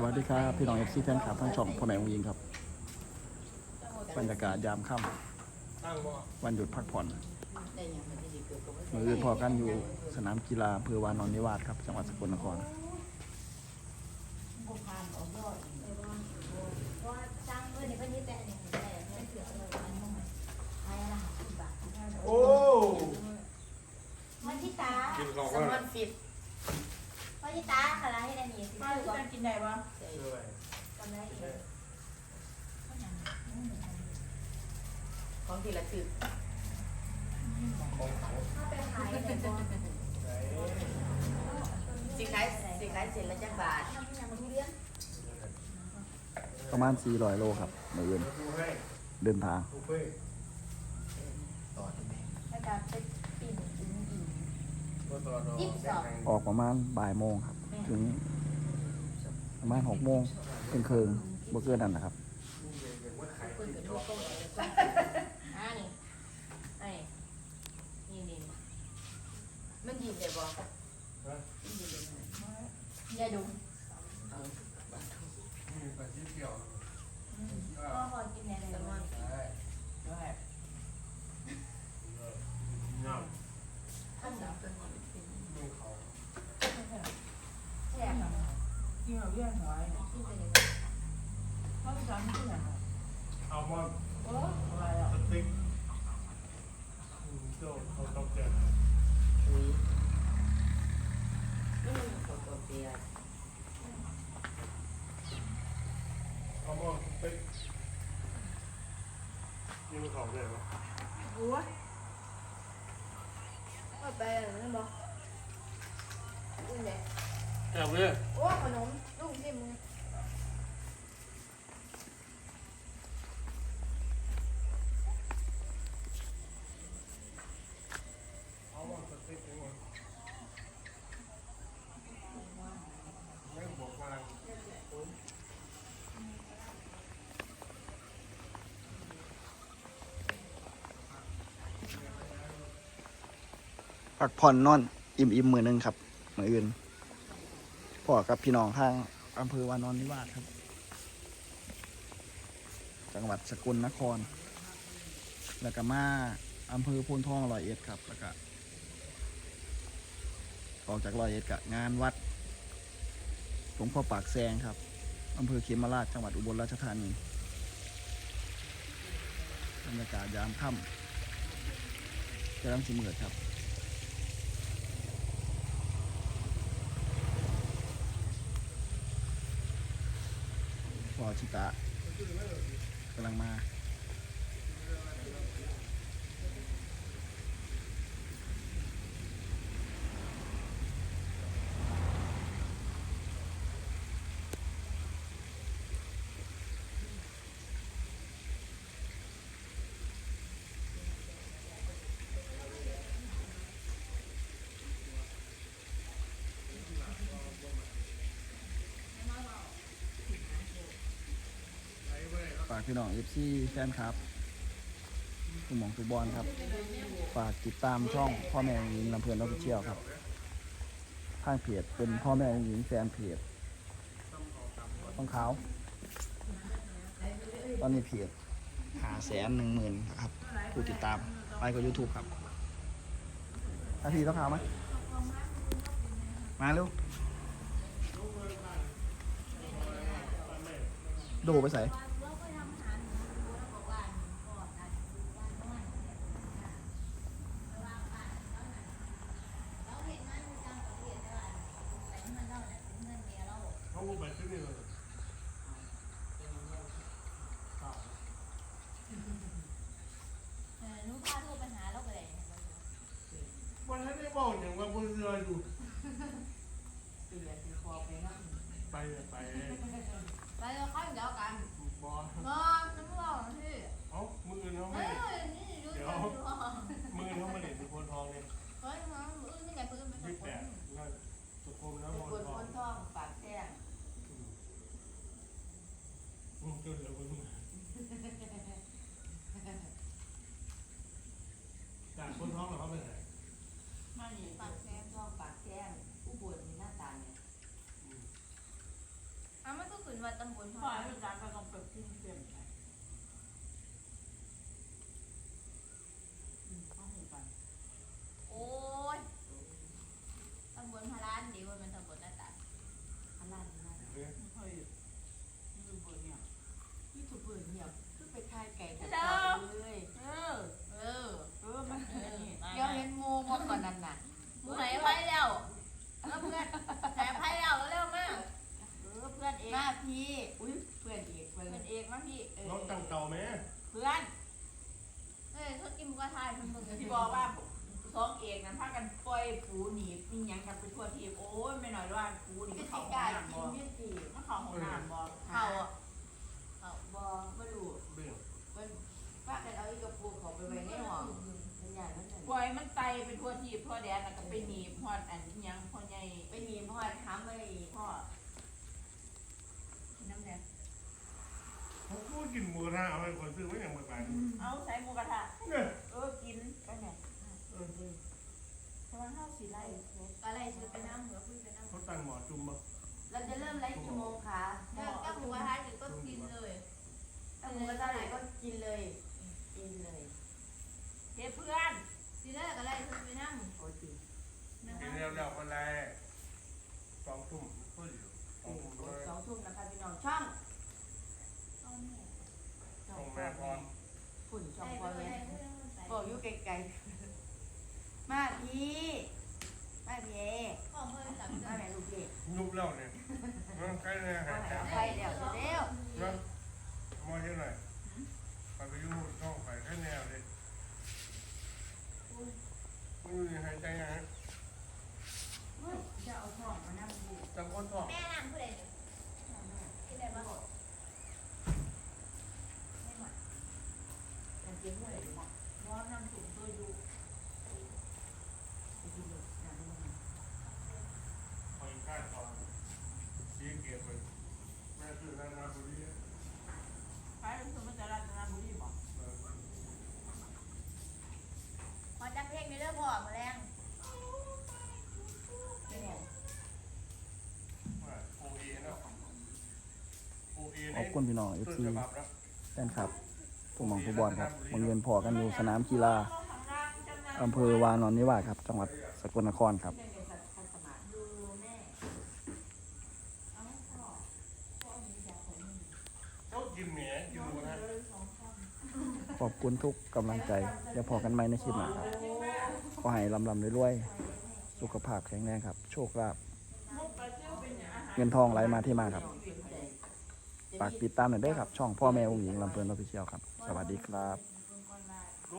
สวัสดีครับ พี่น้องเอฟซีแฟนคลับทั้งช่องพ่อแม่วงยิงครับ บรรยากาศยามค่ำวันหยุดพักผ่อนมืออื่นพอกันอยู่สนามกีฬาอำเภอวานอนนิวาสครับ จังหวัดสกลนครโอ้วันที่ตากินของสก็มอนฟิต วันที่ตาค่ะร้านให้ได้มีสิมาซื้อที่ก่อนการกินได้ปะด้วยกำไรเองของทีละตึกของเขาถ้าไปขายแต่ก่อนไหนสิขายสิขายเสร็จแล้วจักบาททำอย่างมันเลี้ยงประมาณ 400 โลครับมืออื่นดูให้เดินทางบุฟเฟ่แล้วก็ไปปิ่นกินอีกก็ต่ อรอยี่สิบสองออกประมาณบ่ายโมงครับ ถึงประมาณ6โมงเพิ่งเคืองบ่เกินนั่นนะครับคุยกับลูกก็เลยอ่านี่ไอ้นี่นี่มันยินได้บ่มันยินได้ไหมอย่าดุ เอาบาท มีปลาชิ้นเกี่ยว พ่อพอกินแน่เลย สมอน ได้ ด้วย เงา ข้าวเหนียว ตัวนี้เป็น ดูเขา แซ่บ เลี้ยงหอยกินไปเขาจะทำที่ไหนเอามาโอ้อะไรอะสติ๊กโจ้เขาต้องเจออุ้ยนี่มันตัวตัวเปียเอามาสติ๊กนี่มันเขาได้ไหมบัวก็ไปนั่นบอกอุ้ยเลยแอบเลยโอ้ขนมมือ เอามาสติ๊กดีกว่าไม่บอกว่า พักผ่อนนอน อิ่มอิ่มมือหนึงครับมืออื่นพ่อกับพี่น้องทางอำเภอวานอนนิวาสครับ จังหวัดสกลนคร แล้วก็มาอำเภอโพนทองร้อยเอ็ดครับ แล้วก็ออกจากร้อยเอ็ดกับงานวัดหลวงพ่อปากแซงครับอำเภอเขมราชจังหวัดอุบลราชธานีบรรยากาศยามค่ำกำลังสิมือดครับ พอชิตะกำลังมาากพี่น้องเอฟซีแฟนครับคุณหมองสุบอลครับ ฝากติดตามช่องพ่อแม่หญิงลำเพลินออฟฟิเชียลครับทางเพจเป็นพ่อแม่หญิงแฟนเพจต้องเขาตอนนี้เพจหาแสนหนึ่งหมื่นครับผู้ติดตามไปกับ YouTube ครับนาทีต้องเขาไหมมาเร็วโดไปใส่ เราก็ทำอาหารแล้วบอกว่าพ่อทานบ้านบ้านเราเห็นมันต่างประเทศแต่ว่าแต่มันเล่าเนี่ยเป็นเงินเมียเรา เขาพูดไปที่นี่เลย เออหนูพาโทรไปหาเราไปเลย ป้อกอย่างว่าบนเรืออยู่เปียที่คอไปนั่งไปเลยไปไปเราค่อยเดี๋ยวกัน บอ มอน้ำร้อนพี่ เอ้ามืออื่นเขา เอ ไม่ อนี่ดูดูดู มืออื่นเขาไม่เด็ดเป็นคนทองเลย เฮ้ยน้องมือนี่ไงปืนมัน ยี่ จะ แป ปื ด น นั่นสุขุมแล้ว เป็น ม คน ทอ ค ง นท้องปากแท่ง มึงจนเหลือมึงจากคนท้องเราเขาไปไหน มานี่ปากแท่งท้องปากแท่งผู้ป่วยมีหน้าตาเนี่ย อ ถ้ามั นว่าตำบลพ่อให้อาจารย์ก็ต้องเปิดขึ้นเปลี่ยนไปอืมเข้าหูกัน โอ้ยตำบลพารานดีกว่ามันตำบลหน้าตา อันนั้นนั่น ไม่ค่อยยูทูบเบอร์เนี่ย ยูทูบเบอร์เงียบคือไปคายไก่แต่ เด้ เช้า อ เลย เออ เออ เออมันอันนี้ เดี๋ยวเห็นงูมาก่อนนั่นน่ะ หมูไหนไพ่แล้วแล้วเพื่อนแถมไพ่แล้วเร็วมาก เออเพื่อนเอง หน้าพี่อุ้ยเพื่อนอีกเพื่อน เพื่อน เองมาพี่เออน้องตั้งเก่าไหมเพื่อนเอ้ยเขากินหมูกระทะทำมึงที่บอกว่าสองเอกนั้นพากันปล่อยปูหนีบมีหยังกันไปทั่วทีบโอ้ยไม่หน่อยว่าปูหนีพี่เขาสิห้องกายน้ำบ่กินพี่ตีมันเขาห้องน้ำบ่เขาอะเขาบอไม่รู้เบี้ยเพิ่นว่ากันเอาอีกกระปุกเขาไปไว้ในห้องเป็นใหญ่มันปนั่นล่อยมันไตไปทั่วทีบทั่วแดนแล้วก็ไปหนีบฮอดอันอิหยังพ่อใหญ่ไปหนีพ่อถามไปอีกพ่อกินน้ำแดง เขาพูดกินหมูกระทะเอาไปคนซื้อไว้อย่างเมื่อไหร่เอาใส่หมูกระทะเนี่ยเออกินก็เนี่ยเออเพราะว่าข้าวสีไล่อะไรซื้อไปน้ำเหมือคุยไปน้ำเขาตั้งหมอจุ่มมาเราจะเริ่มไลฟ์กี่โมงคะแล้วก็หมูกระทะเดี๋ยวก็กินเลยถ้าหมูกระทะไหนก็กินเลยกินเลย เฮ้เพื่อน ทีแรกอะไรซื้อไปน้ำ โอ้จริง กินแล้วแล้วอะไรสองทุ่มก็อยู่สองทุ่มด้วย สองทุ่มนะคะพี่น้องช่อง เอาแม่ ช่องแม่พร ฝุ่นช่อง ใส่ พอ ไป แม่ เลย บอกอยู่ไกลๆมาพี่มาพี่ ของเพื่อนหลับ มาแม่ลูกพี่ ยุบแล้วเนี่ยมันใกล้เนี่ยหายใจ ไปเดี๋ยวเร็ว นะมอเท่าไหร่ไปไปยุ่งช่องไปแค่แนวเลยมันอยู่หายใจยังไง จะเอาท้องมานั่งดู จังคนท้อง แม่นั่งผู้ใดเนี่ยที่ไหนบ้าง มันกินเมื่อไหร่ดีมั้ง ร้อนนั่งสูงตัวอยู่ ไปกินเลยนะ คอยคาดทองชี้เกียรติไปแม่ซื้อนานาบุรี ไปเป็น สมจรัตนบุรีบอกขอจักเพลงในเรื่องพ่อมาแรงเป็นไงโอเอนะโอเอขอบคุณพี่น้องต้น FC ฉบับนะแฟนครับ ทุกหมองทุกบอลครับมาเรียนพอกันอยู่สนามกีฬาอำเภอวานอนนิวาสครับ จังหวัดสกลนครครับขอบคุณทุกกำลังใจเดี๋ยวพอกันไหมในคลิปหน้าครับขอให้ลำลำรวยๆสุขภาพแข็งแรงครับ โชคลาภเงินทองไหลมาที่มาครับฝากติดตามหน่อยด้วยครับ ช่องพ่อแม่องค์หญิงลำเพลินออฟฟิเชียลครับ สวัสดีครับ